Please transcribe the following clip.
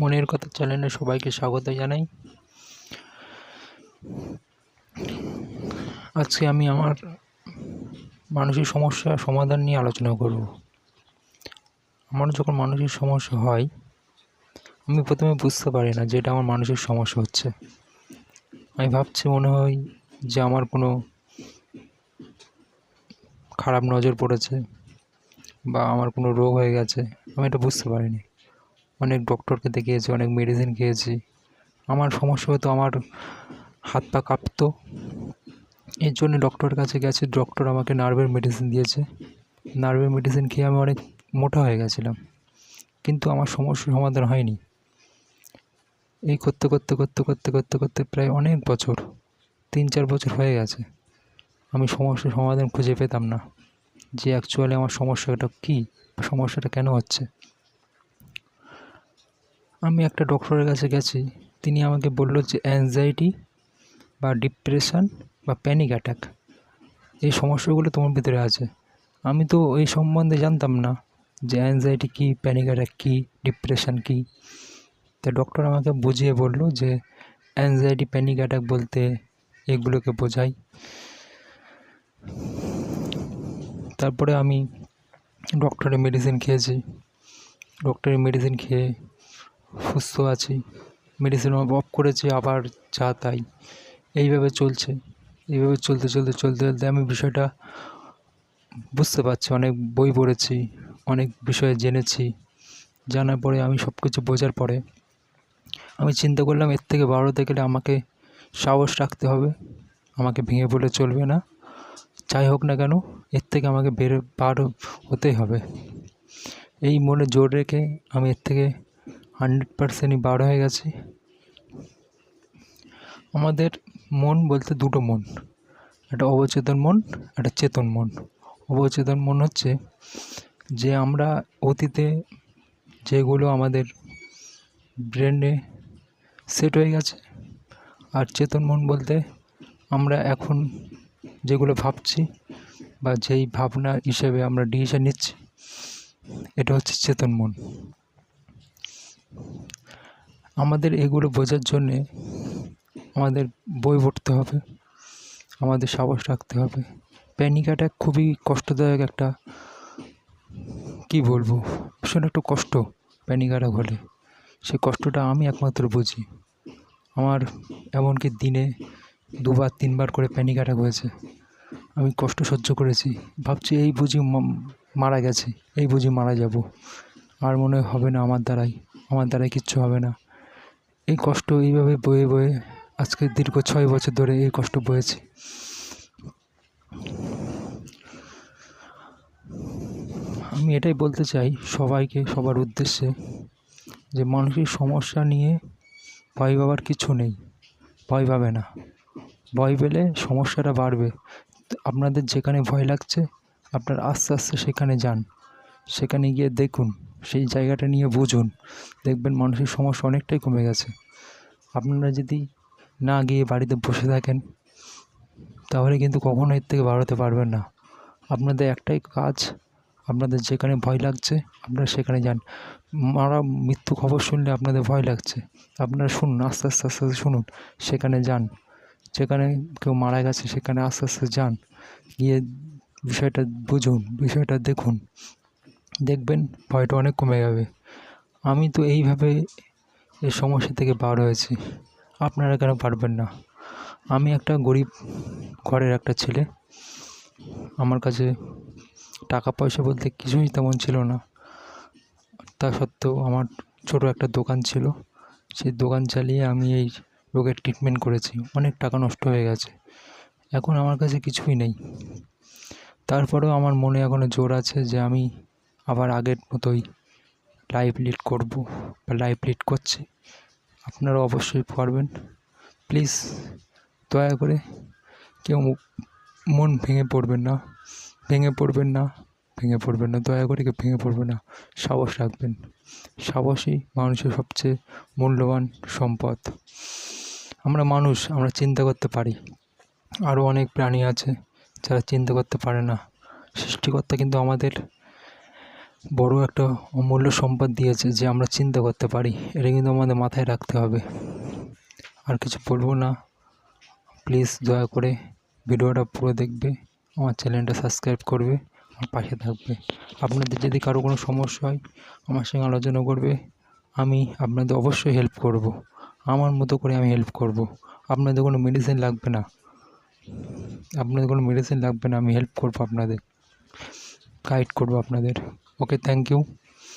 মনের কথা চ্যানেলে সবাইকে স্বাগত জানাই। আজকে আমি আমার মানসিক সমস্যা সমাধান নিয়ে আলোচনা করব। আমার যখন মানসিক সমস্যা হয়, আমি প্রথমে বুঝতে পারি না যে এটা আমার মানসিক সমস্যা হচ্ছে। আমি ভাবছি মনে হয় যে আমার কোনো খারাপ নজর পড়েছে বা আমার কোনো রোগ হয়ে গেছে, আমি এটা বুঝতে পারিনি। অনেক ডক্টরকে দেখিয়েছি, অনেক মেডিসিন খেয়েছি। আমার সমস্যা হতো আমার হাত পা কাঁপতো। এর জন্য ডক্টরের কাছে গেছি ডক্টর আমাকে নার্ভের মেডিসিন দিয়েছে। নার্ভের মেডিসিন খেয়ে আমি অনেক মোটা হয়ে গেছিলাম। কিন্তু আমার সমস্যার সমাধান হয়নি। এই করতে করতে করতে করতে করতে করতে প্রায় অনেক বছর, তিন চার বছর হয়ে গেছে। আমি সমস্যার সমাধান খুঁজে পেতাম না। যে অ্যাকচুয়ালি আমার সমস্যাটা কী, সমস্যাটা কেন হচ্ছে? আমি একটা ডক্টরের কাছে গেছি। তিনি আমাকে বলল যে অ্যাংজাইটি বা ডিপ্রেশন বা প্যানিক অ্যাটাক এই সমস্যাগুলো তোমার ভিতরে আছে। আমি তো এই সম্বন্ধে জানতাম না যে অ্যাংজাইটি কী প্যানিক অ্যাটাক কী ডিপ্রেশন কী। তা ডক্টর আমাকে বুঝিয়ে বলল যে অ্যাংজাইটি প্যানিক অ্যাটাক বলতে এগুলোকে বোঝায়। তারপরে আমি ডক্টরের মেডিসিন খেয়েছি। ডক্টরের মেডিসিন খেয়ে সুস্থ আছি। মেডিসিন অফ করেছি, আবার যা তাই। এইভাবে চলছে। এইভাবে চলতে চলতে চলতে চলতে আমি বিষয়টা বুঝতে পারছি। অনেক বই পড়েছি, অনেক বিষয়ে জেনেছি। জানার পরে আমি সব কিছু বোঝার পরে আমি চিন্তা করলাম, এর থেকে বাড়াতে গেলে আমাকে সাহস রাখতে হবে। আমাকে ভেঙে পড়লে চলবে না। যাই হোক না কেন, এর থেকে আমাকে বেরো, বার হতেই হবে। এই মনে জোর রেখে আমি এর থেকে হান্ড্রেড পারসেন্টই বার হয়ে গেছি। আমাদের মন বলতে দুটো মন, একটা অবচেতন মন, একটা চেতন মন। অবচেতন মন হচ্ছে যে আমরা অতীতে যেগুলো আমাদের ব্রেনে সেট হয়ে গেছে, আর চেতন মন বলতে আমরা এখন যেগুলো ভাবছি বা যেই ভাবনা হিসেবে আমরা ডিসিশন নিচ্ছি, এটা হচ্ছে চেতন মন। আমাদের এগুলো বোঝার জন্যে আমাদের বই পড়তে হবে, আমাদের সাহস রাখতে হবে। প্যানিক অ্যাটাক খুবই কষ্টদায়ক একটা, কী বলব, ভীষণ একটু কষ্ট প্যানিক অ্যাটাক হলে। সেই কষ্টটা আমি একমাত্র বুঝি। আমার এমনকি দিনে দুবার, তিনবার করে প্যানিক অ্যাটাক হয়েছে। আমি কষ্ট সহ্য করেছি। ভাবছি এই বুঝি মারা গেছে, এই বুঝি মারা যাব। আর মনে হবে না আমার দ্বারাই। আমার দ্বারা কিচ্ছু হবে না। এই কষ্ট এইভাবে বয়ে বয়ে আজকে দীর্ঘ ছয় বছর ধরে এই কষ্ট বয়েছি। আমি এটাই বলতে চাই সবাইকে, সবার উদ্দেশ্যে যে মানুষের সমস্যা নিয়ে ভয় পাবার কিছু নেই, ভয় পাবে না। ভয় পেলে সমস্যাটা বাড়বে। আপনাদের যেখানে ভয় লাগছে, আপনার আস্তে আস্তে সেখানে যান। সেখানে গিয়ে দেখুন সেই জায়গাটা নিয়ে বুঝুন। দেখবেন মানসিক সমস্যা অনেকটাই কমে গেছে। আপনারা যদি না গিয়ে বাড়িতে বসে থাকেন, তাহলে কিন্তু কখনো এর থেকে বাড়াতে পারবেন না। আপনাদের একটাই কাজ, আপনাদের যেখানে ভয় লাগছে, আপনারা সেখানে যান। মারা মৃত্যু খবর শুনলে আপনাদের ভয় লাগছে। আপনারা শুনুন, আস্তে আস্তে আস্তে আস্তে শুনুন। সেখানে যান। যেখানে কেউ মারা গেছে, সেখানে আস্তে আস্তে যান। গিয়ে বিষয়টা বুঝুন, বিষয়টা দেখুন। দেখবেন ভয়টা অনেক কমে যাবে। আমি তো এইভাবে এই সমস্যা থেকে বার হয়েছি। আপনারা কেন পারবেন না? আমি একটা গরিব ঘরের একটা ছেলে। আমার কাছে টাকা পয়সা বলতে কিছুই তেমন ছিল না। তা সত্ত্বেও আমার ছোটো একটা দোকান ছিল। সেই দোকান চালিয়ে আমি এই রোগের ট্রিটমেন্ট করেছি। অনেক টাকা নষ্ট হয়ে গেছে। এখন আমার কাছে কিছুই নেই। তারপরেও আমার মনে এখনও জোর আছে যে আমি আবার আগের মতোই লাইভ লিড করব বা লাইভ লিড করছি। আপনারা অবশ্যই পারবেন। প্লিজ দয়া করে কেউ মন ভেঙে পড়বেন না। ভেঙে পড়বেন না, ভেঙে পড়বেন না। দয়া করে কেউ ভেঙে পড়বে না। সাহস রাখবেন। সাহসই মানুষের সবচেয়ে মূল্যবান সম্পদ। আমরা মানুষ, আমরা চিন্তা করতে পারি। আরও অনেক প্রাণী আছে যারা চিন্তা করতে পারে না। সৃষ্টিকর্তা কিন্তু আমাদের বড় একটা অমূল্য সম্পদ দিয়েছে যে আমরা চিন্তা করতে পারি। এটা কিন্তু আমাদের মাথায় রাখতে হবে। আর কিছু বলব না। প্লিজ দয়া করে ভিডিওটা পুরো দেখবে, আমার চ্যানেলটা সাবস্ক্রাইব করবে, আমার পাশে থাকবে। আপনাদের যদি কারও কোনো সমস্যা হয়, আমার সঙ্গে আলোচনা করবে। আমি আপনাদের অবশ্যই হেল্প করব। আমার মতো করে আমি হেল্প করব। আপনাদের কোনো মেডিসিন লাগবে না। আপনাদের কোনো মেডিসিন লাগবে না, আমি হেল্প করব আপনাদের। গাইড করব আপনাদের। Okay thank you